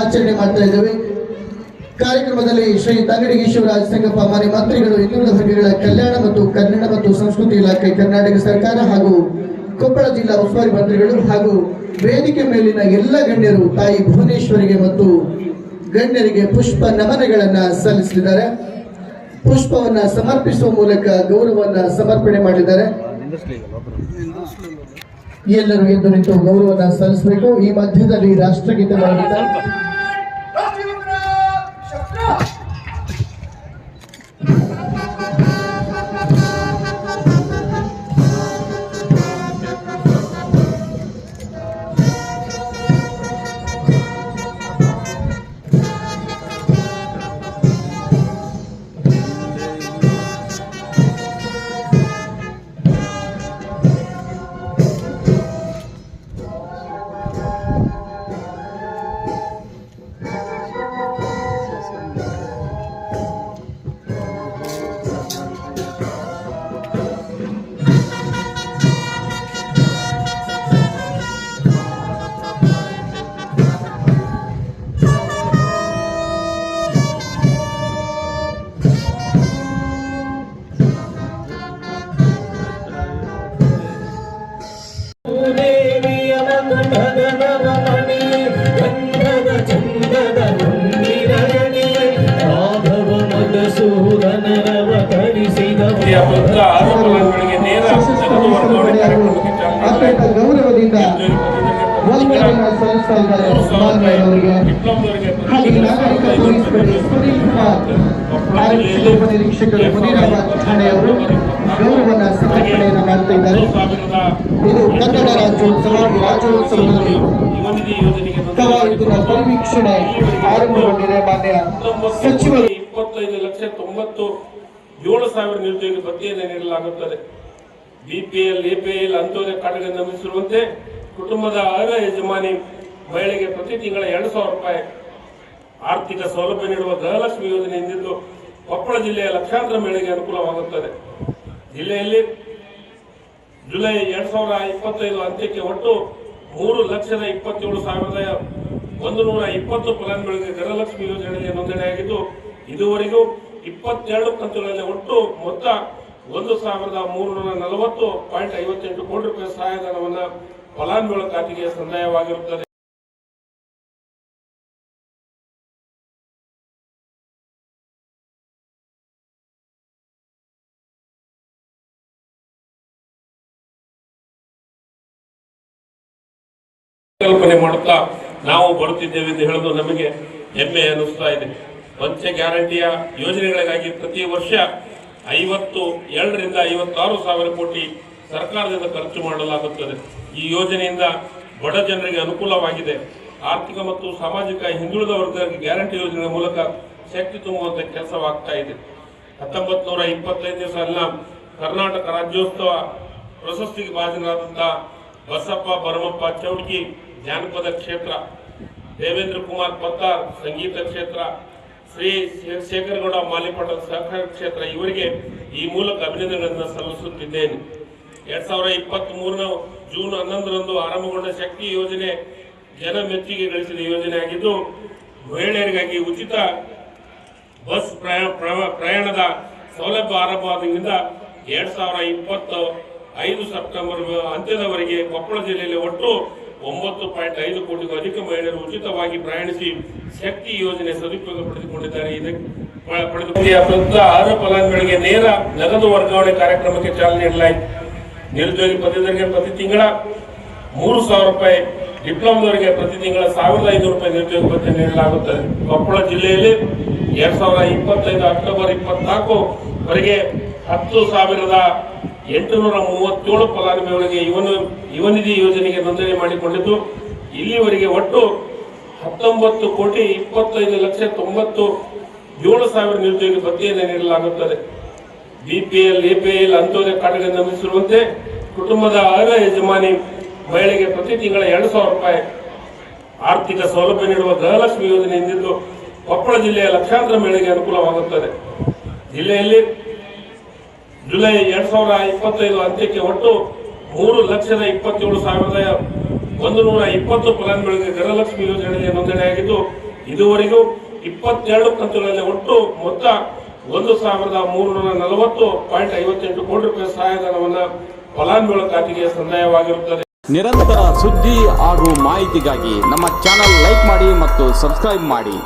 ಆಚರಣೆ ಮಾಡ್ತಾ ಇದ್ದೇವೆ. ಕಾರ್ಯಕ್ರಮದಲ್ಲಿ ಶ್ರೀ ತಂಗಡಿ ಶಿವರಾಜ್ ಸಂಗಪ್ಪ ಮನೆ ಮಂತ್ರಿಗಳು, ಹಿಂದುಳಿದ ವರ್ಗಗಳ ಕಲ್ಯಾಣ ಮತ್ತು ಕನ್ನಡ ಮತ್ತು ಸಂಸ್ಕೃತಿ ಇಲಾಖೆ, ಕರ್ನಾಟಕ ಸರ್ಕಾರ ಹಾಗೂ ಕೊಪ್ಪಳ ಜಿಲ್ಲಾ ಉಸ್ತುವಾರಿ ಮಂತ್ರಿಗಳು ಹಾಗೂ ವೇದಿಕೆ ಮೇಲಿನ ಎಲ್ಲ ಗಣ್ಯರು ತಾಯಿ ಭುವನೇಶ್ವರಿಗೆ ಮತ್ತು ಗಣ್ಯರಿಗೆ ಪುಷ್ಪ ನಮನಗಳನ್ನ ಸಲ್ಲಿಸಿದ್ದಾರೆ. ಪುಷ್ಪವನ್ನ ಸಮರ್ಪಿಸುವ ಮೂಲಕ ಗೌರವವನ್ನ ಸಮರ್ಪಣೆ ಮಾಡಿದ್ದಾರೆ. ಎಲ್ಲರೂ ಎದ್ದು ನಿಂತು ಗೌರವನ ಸಲ್ಲಿಸಬೇಕು. ಈ ಮಧ್ಯದಲ್ಲಿ ರಾಷ್ಟ್ರಗೀತೆ ಮಾಡಿದ್ದಾರೆ ವರ್ಗಾವಣೆ ಅತ್ಯಂತ ಗೌರವದಿಂದ ಹಾಗೆ ಕನ್ನಡ ರಾಜ್ಯೋತ್ಸವ ಪರಿವೀಕ್ಷಣೆ ಆರಂಭಗೊಂಡಿದೆ ಮಾನ್ಯ ಸಚಿವರು. ಇಪ್ಪತ್ತೈದು ಲಕ್ಷ ತೊಂಬತ್ತು ಏಳು ಸಾವಿರ ನಿರುದ್ಯೋಗ ನೀಡಲಾಗುತ್ತದೆ. ಬಿಪಿಎಲ್, ಎಪಿಎಲ್ ಅಂತ್ಯೋದಯ ಕಾರ್ಡ್ಗಳನ್ನು ನಿರ್ಮಿಸಿರುವಂತೆ ಕುಟುಂಬದ ಅರ್ಹ ಯಜಮಾನಿ ಮಹಿಳೆಗೆ ಪ್ರತಿ ತಿಂಗಳ ಎರಡು ಸಾವಿರ ರೂಪಾಯಿ ಆರ್ಥಿಕ ಸೌಲಭ್ಯ ನೀಡುವ ಗೃಹಲಕ್ಷ್ಮಿ ಯೋಜನೆಯಿಂದಿದ್ದು ಕೊಪ್ಪಳ ಜಿಲ್ಲೆಯ ಲಕ್ಷಾಂತರ ಮಹಿಳೆಗೆ ಅನುಕೂಲವಾಗುತ್ತದೆ. ಜಿಲ್ಲೆಯಲ್ಲಿ ಜುಲೈ ಎರಡ್ ಸಾವಿರದ ಇಪ್ಪತ್ತೈದು ಅಂತ್ಯಕ್ಕೆ ಒಟ್ಟು ಮೂರು ಲಕ್ಷದ ಇಪ್ಪತ್ತೇಳು ಸಾವಿರದ ಒಂದು ನೂರ ಇಪ್ಪತ್ತು ಫಲಾನುಭವಿಗಳಿಗೆ ಗೃಹಲಕ್ಷ್ಮಿ ಯೋಜನೆಯಲ್ಲಿ ನೋಂದಣಿಯಾಗಿದ್ದು, ಇದುವರೆಗೂ ಇಪ್ಪತ್ತೆರಡು ಕಂತುಗಳಲ್ಲಿ ಒಟ್ಟು ಮೊತ್ತ ಒಂದು ಸಾವಿರದ ಮೂರುನೂರ ನಲವತ್ತು ಪಾಯಿಂಟ್ ಐವತ್ತೆಂಟು ಕೋಟಿ ರೂಪಾಯಿ ಸಹಾಯಧನವನ್ನು ಫಲಾನುಭವಿಗಳ ಖಾತೆಗೆ ಸಂದಾಯವಾಗಿರುತ್ತದೆ. ಕಲ್ಪನೆ ಮಾಡುತ್ತಾ ನಾವು ಬರುತ್ತಿದ್ದೇವೆ ಎಂದು ಹೇಳಲು ನಮಗೆ ಹೆಮ್ಮೆ ಅನ್ನಿಸ್ತಾ ಇದೆ. ಪಂಚ ಗ್ಯಾರಂಟಿಯ ಯೋಜನೆಗಳಿಗಾಗಿ ಪ್ರತಿ ವರ್ಷ ಐವತ್ತು ಎರಡರಿಂದ ಐವತ್ತಾರು ಸಾವಿರ ಕೋಟಿ ಸರ್ಕಾರದಿಂದ ಖರ್ಚು ಮಾಡಲಾಗುತ್ತದೆ. ಈ ಯೋಜನೆಯಿಂದ ಬಡ ಜನರಿಗೆ ಅನುಕೂಲವಾಗಿದೆ. ಆರ್ಥಿಕ ಮತ್ತು ಸಾಮಾಜಿಕ ಹಿಂದುಳಿದ ವರ್ಗಕ್ಕೆ ಗ್ಯಾರಂಟಿ ಯೋಜನೆ ಮೂಲಕ ಶಕ್ತಿ ತುಂಬುವಂತ ಕೆಲಸವಾಗ್ತಾ ಇದೆ. ಹತ್ತೊಂಬತ್ತು ನೂರ ಇಪ್ಪತ್ತೈದನೇ ಸಾಲಿನ ಕರ್ನಾಟಕ ರಾಜ್ಯೋತ್ಸವ ಪ್ರಶಸ್ತಿಗೆ ಭಾಜನರಾದಂತಹ ಬಸಪ್ಪ ಭರಮಪ್ಪ ಚೌಡ್ಕಿ ಜಾನಪದ ಕ್ಷೇತ್ರ, ದೇವೇಂದ್ರ ಕುಮಾರ್ ಪತ್ತಾರ್ ಸಂಗೀತ ಕ್ಷೇತ್ರ ಶ್ರೀ ಶೇಖರಗೌಡ ಮಾಲಿಪಟ್ಟಣ ಸಹಕಾರ ಕ್ಷೇತ್ರ ಇವರಿಗೆ ಈ ಮೂಲಕ ಅಭಿನಂದನೆಗಳನ್ನು ಸಲ್ಲಿಸುತ್ತಿದ್ದೇನೆ. ಎರಡ್ ಸಾವಿರದ ಇಪ್ಪತ್ತ್ ಮೂರನ ಜೂನ್ ಹನ್ನೊಂದರಂದು ಆರಂಭಗೊಂಡ ಶಕ್ತಿ ಯೋಜನೆ ಜನ ಮೆಚ್ಚುಗೆ ಗಳಿಸಿದ ಯೋಜನೆ ಆಗಿದ್ದು, ಮಹಿಳೆಯರಿಗಾಗಿ ಉಚಿತ ಬಸ್ ಪ್ರಯಾಣದ ಸೌಲಭ್ಯ ಆರಂಭವಾದಾಗಿನಿಂದ ಎರಡ್ ಸಾವಿರ ಇಪ್ಪತ್ತು ಐದು ಸೆಪ್ಟೆಂಬರ್ ಅಂತ್ಯದವರೆಗೆ ಕೊಪ್ಪಳ ಜಿಲ್ಲೆಯಲ್ಲಿ ಒಟ್ಟು ಒಂಬತ್ತು ಪಾಯಿಂಟ್ ಐದು ಕೋಟಿಗೂ ಅಧಿಕ ಮಹಿಳೆಯರು ಉಚಿತವಾಗಿ ಪ್ರಯಾಣಿಸಿ ಶಕ್ತಿ ಯೋಜನೆ ಸದುಪಯೋಗ ಪಡೆದುಕೊಂಡಿದ್ದಾರೆ. ಇದಕ್ಕೆ ಪಡೆದುಕೊಂಡ ಫಲಾನುಭವಿಗಳಿಗೆ ನೇರ ನಗದು ವರ್ಗಾವಣೆ ಕಾರ್ಯಕ್ರಮಕ್ಕೆ ಚಾಲನೆ ನೀಡಲಾಯಿತು. ನಿರುದ್ಯೋಗಿ ಪದವೀಧರಿಗೆ ಪ್ರತಿ ತಿಂಗಳ ಮೂರು ಸಾವಿರ ರೂಪಾಯಿ, ಡಿಪ್ಲೊಮಾದವರಿಗೆ ಪ್ರತಿ ತಿಂಗಳ ಸಾವಿರದ ಐನೂರು ರೂಪಾಯಿ ನಿರುದ್ಯೋಗ ಭತ್ಯೆ ನೀಡಲಾಗುತ್ತದೆ. ಕೊಪ್ಪಳ ಜಿಲ್ಲೆಯಲ್ಲಿ ಎರಡ್ ಸಾವಿರದ ಇಪ್ಪತ್ತೈದು ಅಕ್ಟೋಬರ್ ಇಪ್ಪತ್ನಾಲ್ಕು ವರೆಗೆ ಹತ್ತು ಸಾವಿರದ ಎಂಟುನೂರ ಮೂವತ್ತೇಳು ಫಲಾನುಭವಿಗಳಿಗೆ ಯುವನ ಯುವನಿಧಿ ಯೋಜನೆಗೆ ನೋಂದಣಿ ಮಾಡಿಕೊಂಡಿದ್ದು, ಇಲ್ಲಿವರೆಗೆ ಒಟ್ಟು ಹತ್ತೊಂಬತ್ತು ಕೋಟಿ ಇಪ್ಪತ್ತೈದು ಲಕ್ಷ ತೊಂಬತ್ತು ಏಳು ಸಾವಿರ ನಿರುದ್ಯೋಗಿ ಭತ್ಯೆಯನ್ನು ನೀಡಲಾಗುತ್ತದೆ. ಬಿಪಿಎಲ್, ಎಪಿಎಲ್ ಅಂತ್ಯೋದಯ ಕಾರ್ಡ್ಗಳನ್ನು ನಿರ್ಮಿಸಿರುವಂತೆ ಕುಟುಂಬದ ಅರ್ಹ ಯಜಮಾನಿ ಮಹಿಳೆಗೆ ಪ್ರತಿ ತಿಂಗಳ ಎರಡು ಸಾವಿರ ರೂಪಾಯಿ ಆರ್ಥಿಕ ಸೌಲಭ್ಯ ನೀಡುವ ಗೃಹಲಕ್ಷ್ಮಿ ಯೋಜನೆಯಿಂದಿದ್ದು ಕೊಪ್ಪಳ ಜಿಲ್ಲೆಯ ಲಕ್ಷಾಂತರ ಮಹಿಳೆಗೆ ಅನುಕೂಲವಾಗುತ್ತದೆ. ಜಿಲ್ಲೆಯಲ್ಲಿ ಜುಲೈ ಎರಡ್ ಸಾವಿರದ ಇಪ್ಪತ್ತೈದು ಅಂತ್ಯಕ್ಕೆ ಒಟ್ಟು ಮೂರು ಲಕ್ಷದ ಇಪ್ಪತ್ತೇಳು ಸಾವಿರದ ಒಂದು ನೂರ ಇಪ್ಪತ್ತು ಫಲಾನುಭವಿಗಳಿಗೆ ಗೃಹಲಕ್ಷ್ಮಿ ಯೋಜನೆಯಲ್ಲಿ ನೋಂದಣಿಯಾಗಿದ್ದು, ಇದುವರೆಗೂ ಇಪ್ಪತ್ತೆರಡು ಕಂತುಗಳಲ್ಲಿ ಒಟ್ಟು ಮೊತ್ತ ಒಂದು ಸಾವಿರದ ಮೂರುನೂರ ನಲವತ್ತು ಪಾಯಿಂಟ್ ಐವತ್ತೆಂಟು ಕೋಟಿ ರೂಪಾಯಿ ಸಹಾಯಧನವನ್ನು ಫಲಾನುಭವಿಗಳ ಖಾತೆಗೆ ಸಂದಾಯವಾಗಿರುತ್ತದೆ. ನಿರಂತರ ಸುದ್ದಿ ಹಾಗೂ ಮಾಹಿತಿಗಾಗಿ ನಮ್ಮ ಚಾನಲ್ ಲೈಕ್ ಮಾಡಿ ಮತ್ತು ಸಬ್ಸ್ಕ್ರೈಬ್ ಮಾಡಿ.